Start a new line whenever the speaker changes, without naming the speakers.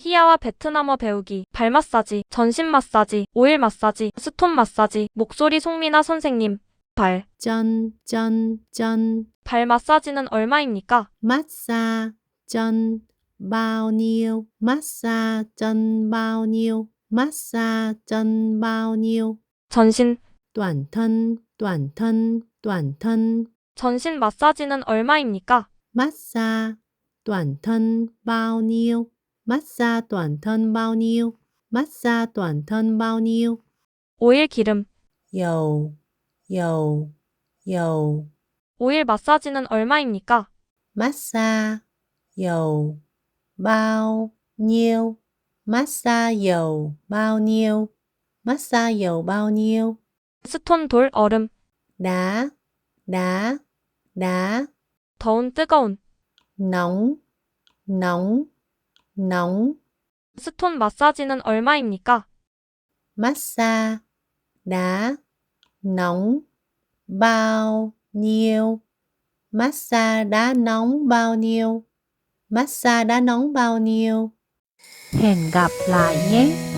희야와 베트남어 배우기, 발 마사지, 전신 마사지, 오일 마사지, 스톤 마사지, 목소리 송미나 선생님. 발.
chân, chân, chân,
발 마사지는 얼마입니까?
nhiêu, massage, chân bao nhiêu, massage, chân bao nhiêu,
전신.
toàn thân, toàn thân, toàn thân,
전신 마사지는 얼마입니까?
massage, toàn thân bao nhiêu, massage toàn thân bao nhiêu, massage toàn thân bao nhiêu,
오일 기름.
dầu, dầu, dầu,
오일 마사지는 얼마입니까?
massage, dầu, bao nhiêu, massage dầu bao nhiêu, massage dầu bao nhiêu,
스톤 돌 얼음.
đá, đá, đá,
더운 뜨거운.
nóng, nóng, nóng,
스톤 마사지는 얼마입니까?
massage, đá, nóng, bao nhiêu, massage đá nóng bao nhiêu, massage đá nóng bao nhiêu.
Hẹn gặp lại nhé.